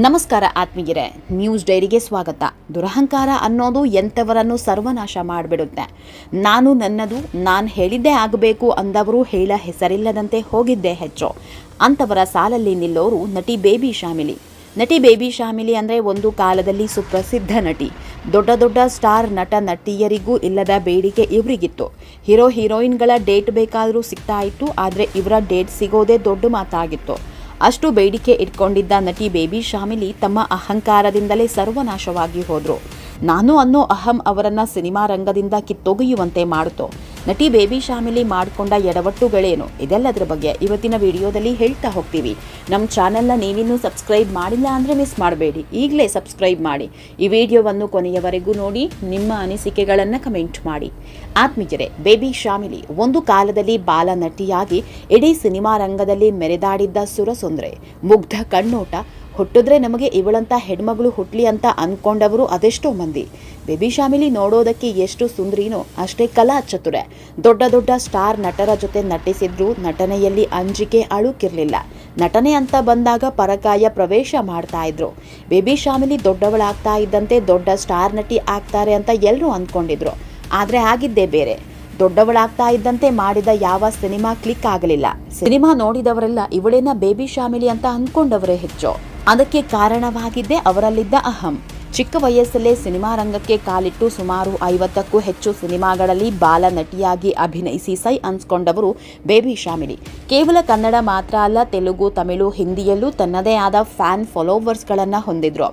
ನಮಸ್ಕಾರ ಆತ್ಮೀಯರೇ, ನ್ಯೂಸ್ ಡೈರಿಗೆ ಸ್ವಾಗತ. ದುರಹಂಕಾರ ಅನ್ನೋದು ಎಂಥವರನ್ನು ಸರ್ವನಾಶ ಮಾಡಿಬಿಡುತ್ತೆ. ನಾನು ನನ್ನದು, ನಾನು ಹೇಳಿದ್ದೇ ಆಗಬೇಕು ಅಂದವರು ಹೇಳ ಹೆಸರಿಲ್ಲದಂತೆ ಹೋಗಿದ್ದೆ ಹೆಚ್ಚು. ಅಂಥವರ ಸಾಲಲ್ಲಿ ನಿಲ್ಲೋರು ನಟಿ ಬೇಬಿ ಶಾಮಿಲಿ. ನಟಿ ಬೇಬಿ ಶಾಮಿಲಿ ಅಂದರೆ ಒಂದು ಕಾಲದಲ್ಲಿ ಸುಪ್ರಸಿದ್ಧ ನಟಿ. ದೊಡ್ಡ ದೊಡ್ಡ ಸ್ಟಾರ್ ನಟ ನಟಿಯರಿಗೂ ಇಲ್ಲದ ಬೇಡಿಕೆ ಇವರಿಗಿತ್ತು. ಹೀರೋ ಹೀರೋಯಿನ್ಗಳ ಡೇಟ್ ಬೇಕಾದರೂ ಸಿಗ್ತಾ ಇತ್ತು, ಆದರೆ ಇವರ ಡೇಟ್ ಸಿಗೋದೇ ದೊಡ್ಡ ಮಾತಾಗಿತ್ತು. ಅಷ್ಟು ಬೇಡಿಕೆ ಇಟ್ಕೊಂಡಿದ್ದ ನಟಿ ಬೇಬಿ ಶಾಮಿಲಿ ತಮ್ಮ ಅಹಂಕಾರದಿಂದಲೇ ಸರ್ವನಾಶವಾಗಿ ಹೋದ್ರು. ನಾನು ಅನ್ನೋ ಅಹಂ ಅವರನ್ನ ಸಿನಿಮಾ ರಂಗದಿಂದ ಕಿತ್ತೊಗೆಯುವಂತೆ ಮಾಡಿತು ನಟಿ ಬೇಬಿ ಶಾಮಿಲಿ ಮಾಡಿಕೊಂಡ ಎಡವಟ್ಟುಗಳೇನು? ಇದೆಲ್ಲದರ ಬಗ್ಗೆ ಇವತ್ತಿನ ವಿಡಿಯೋದಲ್ಲಿ ಹೇಳ್ತಾ ಹೋಗ್ತೀವಿ. ನಮ್ಮ ಚಾನೆಲ್ನ ನೀವಿನ್ನೂ ಸಬ್ಸ್ಕ್ರೈಬ್ ಮಾಡಿಲ್ಲ ಅಂದರೆ ಮಿಸ್ ಮಾಡಬೇಡಿ. ಈಗಲೇ ಸಬ್ಸ್ಕ್ರೈಬ್ ಮಾಡಿ. ಈ ವಿಡಿಯೋವನ್ನು ಕೊನೆಯವರೆಗೂ ನೋಡಿ, ನಿಮ್ಮ ಅನಿಸಿಕೆಗಳನ್ನು ಕಮೆಂಟ್ ಮಾಡಿ. ಆತ್ಮೀಯರೇ, ಬೇಬಿ ಶಾಮಿಲಿ ಒಂದು ಕಾಲದಲ್ಲಿ ಬಾಲ ನಟಿಯಾಗಿ ಇಡೀ ಸಿನಿಮಾ ರಂಗದಲ್ಲಿ ಮೆರೆದಾಡಿದ್ದ ಸುರಸುಂದ್ರೆ, ಮುಗ್ಧ ಕಣ್ಣೋಟ ಹುಟ್ಟಿದ್ರೆ ನಮಗೆ ಇವಳಂತ ಹೆಣ್ಮಗಳು ಹುಟ್ಟಲಿ ಅಂತ ಅಂದ್ಕೊಂಡವರು ಅದೆಷ್ಟೋ ಮಂದಿ. ಬೇಬಿ ಶಾಮಿಲಿ ನೋಡೋದಕ್ಕೆ ಎಷ್ಟು ಸುಂದ್ರಿನೋ ಅಷ್ಟೇ ಕಲಾ ಚತುರೆ. ದೊಡ್ಡ ದೊಡ್ಡ ಸ್ಟಾರ್ ನಟರ ಜೊತೆ ನಟಿಸಿದ್ರು ನಟನೆಯಲ್ಲಿ ಅಂಜಿಕೆ ಅಳುಕಿರಲಿಲ್ಲ. ನಟನೆ ಅಂತ ಬಂದಾಗ ಪರಕಾಯ ಪ್ರವೇಶ ಮಾಡ್ತಾ ಇದ್ರು. ಬೇಬಿ ಶಾಮಿಲಿ ದೊಡ್ಡವಳಾಗ್ತಾ ಇದ್ದಂತೆ ದೊಡ್ಡ ಸ್ಟಾರ್ ನಟಿ ಆಗ್ತಾರೆ ಅಂತ ಎಲ್ಲರೂ ಅಂದ್ಕೊಂಡಿದ್ರು ಆದರೆ ಆಗಿದ್ದೇ ಬೇರೆ. ದೊಡ್ಡವಳಾಗ್ತಾ ಇದ್ದಂತೆ ಮಾಡಿದ ಯಾವ ಸಿನಿಮಾ ಕ್ಲಿಕ್ ಆಗಲಿಲ್ಲ. ಸಿನಿಮಾ ನೋಡಿದವರೆಲ್ಲ ಇವಳೇನ ಬೇಬಿ ಶಾಮಿಲಿ ಅಂತ ಅಂದ್ಕೊಂಡವರೇ ಹೆಚ್ಚು. ಅದಕ್ಕೆ ಕಾರಣವಾಗಿದ್ದೇ ಅವರಲ್ಲಿದ್ದ ಅಹಂ. ಚಿಕ್ಕ ವಯಸ್ಸಲ್ಲೇ ಸಿನಿಮಾ ರಂಗಕ್ಕೆ ಕಾಲಿಟ್ಟು ಸುಮಾರು ಐವತ್ತಕ್ಕೂ ಹೆಚ್ಚು ಸಿನಿಮಾಗಳಲ್ಲಿ ಬಾಲ ನಟಿಯಾಗಿ ಅಭಿನಯಿಸಿ ಸೈ ಅನ್ಸ್ಕೊಂಡವರು ಬೇಬಿ ಶಾಮಿಲಿ. ಕೇವಲ ಕನ್ನಡ ಮಾತ್ರ ಅಲ್ಲ, ತೆಲುಗು, ತಮಿಳು, ಹಿಂದಿಯಲ್ಲೂ ತನ್ನದೇ ಆದ ಫ್ಯಾನ್ ಫಾಲೋವರ್ಸ್ಗಳನ್ನು ಹೊಂದಿದ್ರು.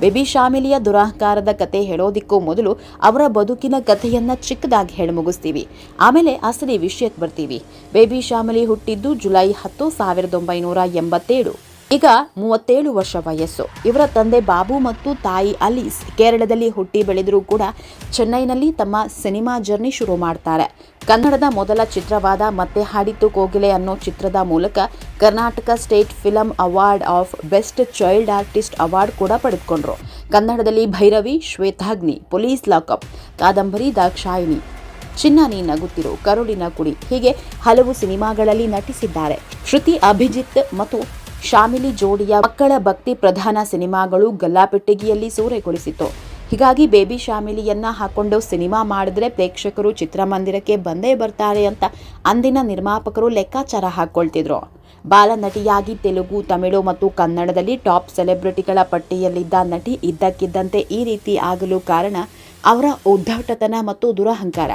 ಬೇಬಿ ಶಾಮಿಲಿಯ ದುರಾಹಕಾರದ ಕತೆ ಹೇಳೋದಿಕ್ಕೂ ಮೊದಲು ಅವರ ಬದುಕಿನ ಕಥೆಯನ್ನು ಚಿಕ್ಕದಾಗಿ ಹೇಳಿ ಮುಗಿಸ್ತೀವಿ. ಆಮೇಲೆ ಅಸಲಿ ವಿಷಯಕ್ಕೆ ಬರ್ತೀವಿ. ಬೇಬಿ ಶಾಮಿಲಿ ಹುಟ್ಟಿದ್ದು ಜುಲೈ ಹತ್ತು, ಸಾವಿರದ ಒಂಬೈನೂರ ಎಂಬತ್ತೇಳು. ಈಗ ಮೂವತ್ತೇಳು ವರ್ಷ ವಯಸ್ಸು. ಇವರ ತಂದೆ ಬಾಬು ಮತ್ತು ತಾಯಿ ಅಲೀಸ್ ಕೇರಳದಲ್ಲಿ ಹುಟ್ಟಿ ಬೆಳೆದರೂ ಕೂಡ ಚೆನ್ನೈನಲ್ಲಿ ತಮ್ಮ ಸಿನಿಮಾ ಜರ್ನಿ ಶುರು ಮಾಡ್ತಾರೆ. ಕನ್ನಡದ ಮೊದಲ ಚಿತ್ರವಾದ ಮತ್ತೆ ಹಾಡಿತ್ತು ಕೋಗಿಲೆ ಅನ್ನೋ ಚಿತ್ರದ ಮೂಲಕ Karnataka state film award of best child artist award ಕೂಡ ಪಡೆದುಕೊಂಡ್ರು. ಕನ್ನಡದಲ್ಲಿ ಭೈರವಿ, ಶ್ವೇತಾಗ್ನಿ, ಪೊಲೀಸ್ ಲಾಕಪ್, ಕಾದಂಬರಿ ದಾಕ್ಷಾಯಿನಿ ಚಿನ್ನ ನೀ ನಗುತ್ತಿರು, ಕರುಳಿನ ಕುಡಿ ಹೀಗೆ ಹಲವು ಸಿನಿಮಾಗಳಲ್ಲಿ ನಟಿಸಿದ್ದಾರೆ. ಶ್ರುತಿ, ಅಭಿಜಿತ್ ಮತ್ತು ಶಾಮಿಲಿ ಜೋಡಿಯ ಮಕ್ಕಳ ಭಕ್ತಿ ಪ್ರಧಾನ ಸಿನಿಮಾಗಳು ಗಲ್ಲಾಪೆಟ್ಟಿಗೆಯಲ್ಲಿ ಸೂರೆಗೊಳಿಸಿತು ಹೀಗಾಗಿ ಬೇಬಿ ಶಾಮಿಲಿಯನ್ನ ಹಾಕೊಂಡು ಸಿನಿಮಾ ಮಾಡಿದ್ರೆ ಪ್ರೇಕ್ಷಕರು ಚಿತ್ರಮಂದಿರಕ್ಕೆ ಬಂದೇ ಬರ್ತಾರೆ ಅಂತ ಅಂದಿನ ನಿರ್ಮಾಪಕರು ಲೆಕ್ಕಾಚಾರ ಹಾಕೊಳ್ತಿದ್ರು. ಬಾಲನಟಿಯಾಗಿ ತೆಲುಗು, ತಮಿಳು ಮತ್ತು ಕನ್ನಡದಲ್ಲಿ ಟಾಪ್ ಸೆಲೆಬ್ರಿಟಿಗಳ ಪಟ್ಟಿಯಲ್ಲಿದ್ದ ನಟಿ ಇದ್ದಕ್ಕಿದ್ದಂತೆ ಈ ರೀತಿ ಆಗಲು ಕಾರಣ ಅವರ ಉದ್ದಾಟತನ ಮತ್ತು ದುರಹಂಕಾರ.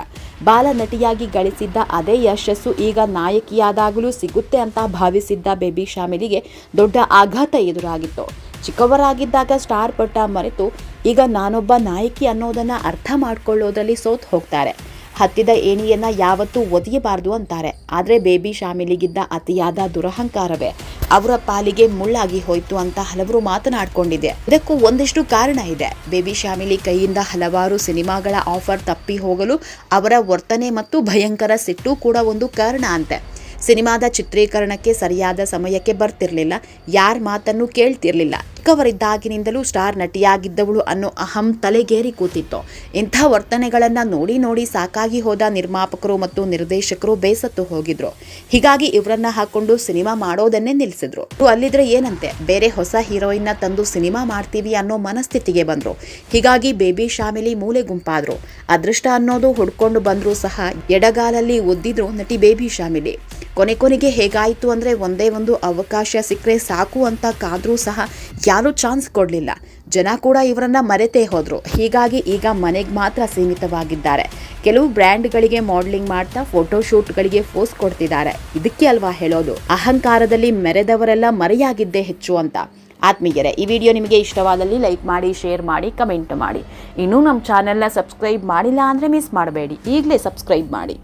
ಬಾಲನಟಿಯಾಗಿ ಗಳಿಸಿದ್ದ ಅದೇ ಯಶಸ್ಸು ಈಗ ನಾಯಕಿಯಾದಾಗಲೂ ಸಿಗುತ್ತೆ ಅಂತ ಭಾವಿಸಿದ್ದ ಬೇಬಿ ಶಾಮಿಲಿಗೆ ದೊಡ್ಡ ಆಘಾತ ಎದುರಾಗಿತ್ತು. ಚಿಕ್ಕವರಾಗಿದ್ದಾಗ ಸ್ಟಾರ್ ಪಟ್ಟ ಮರೆತು ಈಗ ನಾನೊಬ್ಬ ನಾಯಕಿ ಅನ್ನೋದನ್ನು ಅರ್ಥ ಮಾಡಿಕೊಳ್ಳೋದ್ರಲ್ಲಿ ಸೋತ್ ಹೋಗ್ತಾರೆ. ಹತ್ತಿದ ಏಣಿಯನ್ನು ಯಾವತ್ತೂ ಒದೆಯಬಾರದು ಅಂತಾರೆ. ಆದರೆ ಬೇಬಿ ಶಾಮಿಲಿಗಿದ್ದ ಅತಿಯಾದ ದುರಹಂಕಾರವೇ. ಅವರ ಪಾಲಿಗೆ ಮುಳ್ಳಾಗಿ ಹೋಯ್ತು ಅಂತ ಹಲವರು ಮಾತನಾಡ್ಕೊಂಡಿದೆ. ಇದಕ್ಕೂ ಒಂದಿಷ್ಟು ಕಾರಣ ಇದೆ. ಬೇಬಿ ಶಾಮಿಲಿ ಕೈಯಿಂದ ಹಲವಾರು ಸಿನಿಮಾಗಳ ಆಫರ್ ತಪ್ಪಿ ಹೋಗಲು ಅವರ ವರ್ತನೆ ಮತ್ತು ಭಯಂಕರ ಸಿಟ್ಟು ಕೂಡ ಒಂದು ಕಾರಣ ಅಂತೆ. ಸಿನಿಮಾದ ಚಿತ್ರೀಕರಣಕ್ಕೆ ಸರಿಯಾದ ಸಮಯಕ್ಕೆ ಬರ್ತಿರ್ಲಿಲ್ಲ. ಯಾರ ಮಾತನ್ನು ಕೇಳ್ತಿರ್ಲಿಲ್ಲ. ಚಿಕ್ಕವರಿದ್ದಾಗಿನಿಂದಲೂ ಸ್ಟಾರ್ ನಟಿಯಾಗಿದ್ದವಳು ಅನ್ನೋ ಅಹಂ ತಲೆಗೇರಿ ಕೂತಿತ್ತು. ಇಂಥ ವರ್ತನೆಗಳನ್ನು ನೋಡಿ ನೋಡಿ ಸಾಕಾಗಿ ಹೋದ ನಿರ್ಮಾಪಕರು ಮತ್ತು ನಿರ್ದೇಶಕರು ಬೇಸತ್ತು ಹೋಗಿದ್ರು. ಹೀಗಾಗಿ ಇವರನ್ನ ಹಾಕೊಂಡು ಸಿನಿಮಾ ಮಾಡೋದನ್ನೇ ನಿಲ್ಲಿಸಿದ್ರು ಅಲ್ಲಿದ್ರೆ ಏನಂತೆ? ಬೇರೆ ಹೊಸ ಹೀರೋಯಿನ್ನ ತಂದು ಸಿನಿಮಾ ಮಾಡ್ತೀವಿ ಅನ್ನೋ ಮನಸ್ಥಿತಿಗೆ ಬಂದ್ರು. ಹೀಗಾಗಿ ಬೇಬಿ ಶಾಮಿಲಿ ಮೂಲೆ ಗುಂಪಾದ್ರು. ಅದೃಷ್ಟ ಅನ್ನೋದು ಹುಡ್ಕೊಂಡು ಬಂದ್ರು ಸಹ ಎಡಗಾಲಲ್ಲಿ ಒದ್ದಿದ್ರು ನಟಿ ಬೇಬಿ ಶಾಮಿಲಿ. ಕೊನೆ ಕೊನೆಗೆ ಹೇಗಾಯಿತು ಅಂದರೆ ಒಂದೇ ಒಂದು ಅವಕಾಶ ಸಿಕ್ಕರೆ ಸಾಕು ಅಂತ ಕಾದರೂ ಸಹ ಯಾರೂ ಚಾನ್ಸ್ ಕೊಡಲಿಲ್ಲ. ಜನ ಕೂಡ ಇವರನ್ನ ಮರೆತೇ ಹೋದರು. ಹೀಗಾಗಿ ಈಗ ಮನೆಗೆ ಮಾತ್ರ ಸೀಮಿತವಾಗಿದ್ದಾರೆ. ಕೆಲವು ಬ್ರ್ಯಾಂಡ್ಗಳಿಗೆ ಮಾಡಲಿಂಗ್ ಮಾಡ್ತಾ ಫೋಟೋಶೂಟ್ಗಳಿಗೆ ಫೋಸ್ ಕೊಡ್ತಿದ್ದಾರೆ. ಇದಕ್ಕೆ ಅಲ್ವಾ ಹೇಳೋದು? ಅಹಂಕಾರದಲ್ಲಿ ಮೆರೆದವರೆಲ್ಲ ಮರೆಯಾಗಿದ್ದೇ ಹೆಚ್ಚು ಅಂತ. ಆತ್ಮೀಯರೇ, ಈ ವಿಡಿಯೋ ನಿಮಗೆ ಇಷ್ಟವಾದಲ್ಲಿ ಲೈಕ್ ಮಾಡಿ, ಶೇರ್ ಮಾಡಿ, ಕಮೆಂಟ್ ಮಾಡಿ. ಇನ್ನೂ ನಮ್ಮ ಚಾನೆಲ್ನ ಸಬ್ಸ್ಕ್ರೈಬ್ ಮಾಡಿಲ್ಲ ಅಂದರೆ ಮಿಸ್ ಮಾಡಬೇಡಿ. ಈಗಲೇ ಸಬ್ಸ್ಕ್ರೈಬ್ ಮಾಡಿ.